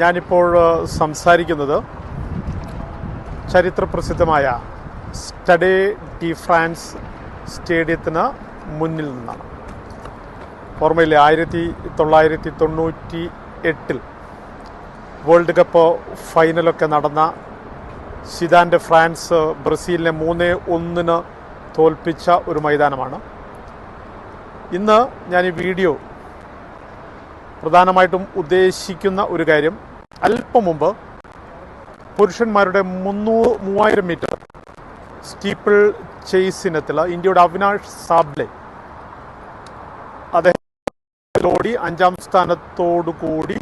ഞാനിപ്പോൾ സംസാരിക്കുന്നത് ചരിത്രപ്രസിദ്ധമായ സ്റ്റഡേ ഡി ഫ്രാൻസ് സ്റ്റേഡിയത്തിന് മുന്നിൽ നിന്നാണ്. ഓർമ്മയില്ലേ ആയിരത്തി തൊള്ളായിരത്തി തൊണ്ണൂറ്റി എട്ടിൽ വേൾഡ് കപ്പ് ഫൈനലൊക്കെ നടന്ന സിദാന്റെ ഫ്രാൻസ് ബ്രസീലിനെ മൂന്ന് ഒന്നിന് തോൽപ്പിച്ച ഒരു മൈതാനമാണ്. ഇന്ന് ഞാൻ ഈ വീഡിയോ പ്രധാനമായിട്ടും ഉദ്ദേശിക്കുന്ന ഒരു കാര്യം അല്പം മുമ്പ് പുരുഷന്മാരുടെ മുന്നൂറ് മൂവായിരം മീറ്റർ സ്റ്റീപ്പിൾ ചേസ് ഇനത്തിൽ ഇന്ത്യയുടെ അവിനാഷ് സാബ്ലെ അദ്ദേഹം ഓടി അഞ്ചാം സ്ഥാനത്തോടു കൂടി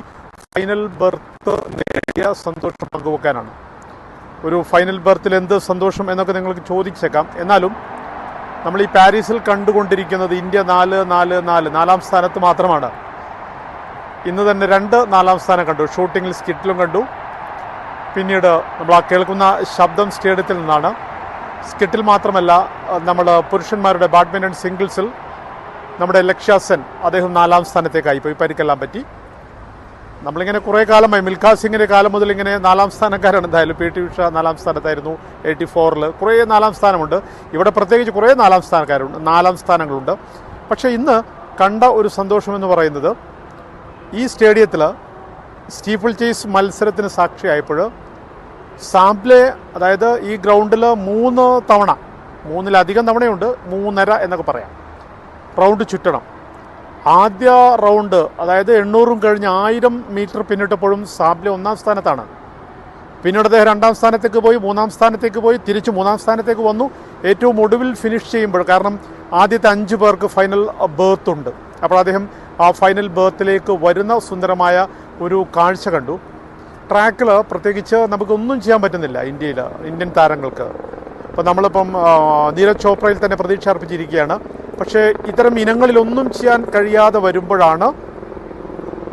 ഫൈനൽ ബർത്ത് നേടിയ സന്തോഷം പങ്കുവെക്കാനാണ്. ഒരു ഫൈനൽ ബർത്തിൽ എന്ത് സന്തോഷം എന്നൊക്കെ നിങ്ങൾക്ക് ചോദിച്ചേക്കാം. എന്നാലും നമ്മൾ ഈ പാരീസിൽ കണ്ടുകൊണ്ടിരിക്കുന്നത് ഇന്ത്യ നാല് നാല് നാല് നാലാം സ്ഥാനത്ത് മാത്രമാണ്. ഇന്ന് തന്നെ രണ്ട് നാലാം സ്ഥാനം കണ്ടു. ഷൂട്ടിങ്ങിൽ സ്കിറ്റിലും കണ്ടു. പിന്നീട് നമ്മൾ ആ കേൾക്കുന്ന ശബ്ദം സ്റ്റേഡിയത്തിൽ നിന്നാണ്. സ്കിറ്റിൽ മാത്രമല്ല നമ്മൾ പുരുഷന്മാരുടെ ബാഡ്മിന്റൺ സിംഗിൾസിൽ നമ്മുടെ ലക്ഷ്യ സെൻ അദ്ദേഹം നാലാം സ്ഥാനത്തേക്കായി പോയി. പരിക്കെല്ലാം പറ്റി. നമ്മളിങ്ങനെ കുറേ കാലമായി മിൽഖാ സിംഗിന്റെ കാലം മുതൽ ഇങ്ങനെ നാലാം സ്ഥാനക്കാരാണ്. എന്തായാലും പി ടി ഉഷ നാലാം സ്ഥാനത്തായിരുന്നു. എയ്റ്റി ഫോറിൽ കുറേ നാലാം സ്ഥാനമുണ്ട്. ഇവിടെ പ്രത്യേകിച്ച് കുറേ നാലാം സ്ഥാനക്കാരുണ്ട് നാലാം സ്ഥാനങ്ങളുണ്ട്. പക്ഷേ ഇന്ന് കണ്ട ഒരു സന്തോഷമെന്ന് പറയുന്നത് ഈ സ്റ്റേഡിയത്തിൽ സ്റ്റീഫിൾ ചേസ് മത്സരത്തിന് സാക്ഷിയായപ്പോൾ സാംപ്ലെ അതായത് ഈ ഗ്രൗണ്ടിൽ മൂന്ന് തവണ മൂന്നിലധികം തവണയുണ്ട് മൂന്നര എന്നൊക്കെ പറയാം. റൗണ്ട് ചുറ്റണം. ആദ്യ റൗണ്ട് അതായത് എണ്ണൂറും കഴിഞ്ഞ് ആയിരം മീറ്റർ പിന്നിട്ടപ്പോഴും സാബ്ലെ ഒന്നാം സ്ഥാനത്താണ്. പിന്നീട് അദ്ദേഹം രണ്ടാം സ്ഥാനത്തേക്ക് പോയി മൂന്നാം സ്ഥാനത്തേക്ക് പോയി തിരിച്ച് മൂന്നാം സ്ഥാനത്തേക്ക് വന്നു. ഏറ്റവും ഒടുവിൽ ഫിനിഷ് ചെയ്യുമ്പോൾ കാരണം ആദ്യത്തെ അഞ്ച് പേർക്ക് ഫൈനൽ ബേർത്ത് ഉണ്ട്. അപ്പോൾ അദ്ദേഹം ആ ഫൈനൽ ബേർത്തിലേക്ക് വരുന്ന സുന്ദരമായ ഒരു കാഴ്ച കണ്ടു. ട്രാക്കിൽ പ്രത്യേകിച്ച് നമുക്കൊന്നും ചെയ്യാൻ പറ്റുന്നില്ല ഇന്ത്യയിൽ ഇന്ത്യൻ താരങ്ങൾക്ക്. അപ്പോൾ നമ്മളിപ്പം നീരജ് ചോപ്രയിൽ തന്നെ പ്രതീക്ഷ അർപ്പിച്ചിരിക്കുകയാണ്. പക്ഷേ ഇത്തരം ഇനങ്ങളിലൊന്നും ചെയ്യാൻ കഴിയാതെ വരുമ്പോഴാണ്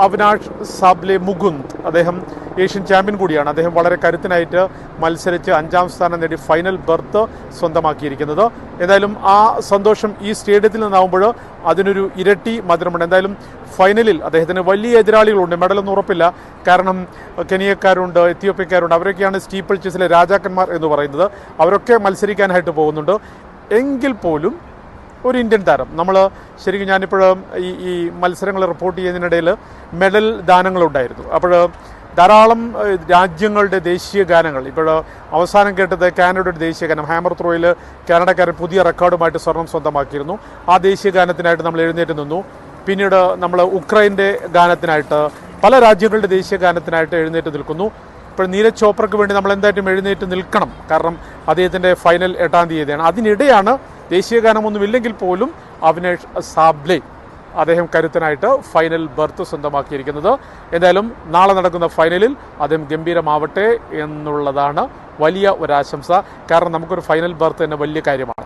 അവിനാഷ് സാബ്ലെ മുകുന്ദ് അദ്ദേഹം ഏഷ്യൻ ചാമ്പ്യൻ കൂടിയാണ്. അദ്ദേഹം വളരെ കരുത്തനായിട്ട് മത്സരിച്ച് അഞ്ചാം സ്ഥാനം നേടി ഫൈനൽ ബർത്ത് സ്വന്തമാക്കിയിരിക്കുന്നത്. എന്തായാലും ആ സന്തോഷം ഈ സ്റ്റേഡിയത്തിൽ നിന്നാവുമ്പോൾ അതിനൊരു ഇരട്ടി മധുരമുണ്ട്. എന്തായാലും ഫൈനലിൽ അദ്ദേഹത്തിന് വലിയ എതിരാളികളുണ്ട്. മെഡലൊന്നും ഉറപ്പില്ല. കാരണം കെനിയക്കാരുണ്ട് എത്യോപ്യക്കാരുണ്ട്. അവരൊക്കെയാണ് സ്റ്റീപ്പിൾ ചെസിലെ രാജാക്കന്മാർ എന്ന് പറയുന്നത്. അവരൊക്കെ മത്സരിക്കാനായിട്ട് പോകുന്നുണ്ട്. എങ്കിൽ പോലും ഒരു ഇന്ത്യൻ താരം. നമ്മൾ ശരിക്കും ഞാനിപ്പോൾ ഈ ഈ മത്സരങ്ങൾ റിപ്പോർട്ട് ചെയ്യുന്നതിനിടയിൽ മെഡൽ ദാനങ്ങളുണ്ടായിരുന്നു. അപ്പോൾ ധാരാളം രാജ്യങ്ങളുടെ ദേശീയ ഗാനങ്ങൾ. ഇപ്പോൾ അവസാനം കേട്ടത് കാനഡയുടെ ദേശീയ ഗാനം. ഹാമർ ത്രോയിൽ കാനഡക്കാരൻ പുതിയ റെക്കോർഡുമായിട്ട് സ്വർണം സ്വന്തമാക്കിയിരുന്നു. ആ ദേശീയ ഗാനത്തിനായിട്ട് നമ്മൾ എഴുന്നേറ്റ് നിന്നു. പിന്നീട് നമ്മൾ ഉക്രൈന്റെ ഗാനത്തിനായിട്ട് പല രാജ്യങ്ങളുടെ ദേശീയ ഗാനത്തിനായിട്ട് എഴുന്നേറ്റ് നിൽക്കുന്നു. ഇപ്പോൾ നീരജ് ചോപ്രയ്ക്ക് വേണ്ടി നമ്മൾ എന്തായിട്ടും എഴുന്നേറ്റ് നിൽക്കണം. കാരണം അദ്ദേഹത്തിന്റെ ഫൈനൽ എട്ടാം തീയതിയാണ്. അതിനിടെയാണ് ദേശീയ ഗാനമൊന്നുമില്ലെങ്കിൽ പോലും അവിനേഷ് സാബ്ലെ അദ്ദേഹം കരുത്തനായിട്ട് ഫൈനൽ ബർത്ത് സ്വന്തമാക്കിയിരിക്കുന്നത്. എന്തായാലും നാളെ നടക്കുന്ന ഫൈനലിൽ അദ്ദേഹം ഗംഭീരമാവട്ടെ എന്നുള്ളതാണ് വലിയ ഒരാശംസ. കാരണം നമുക്കൊരു ഫൈനൽ ബർത്ത് തന്നെ വലിയ കാര്യമാണ്.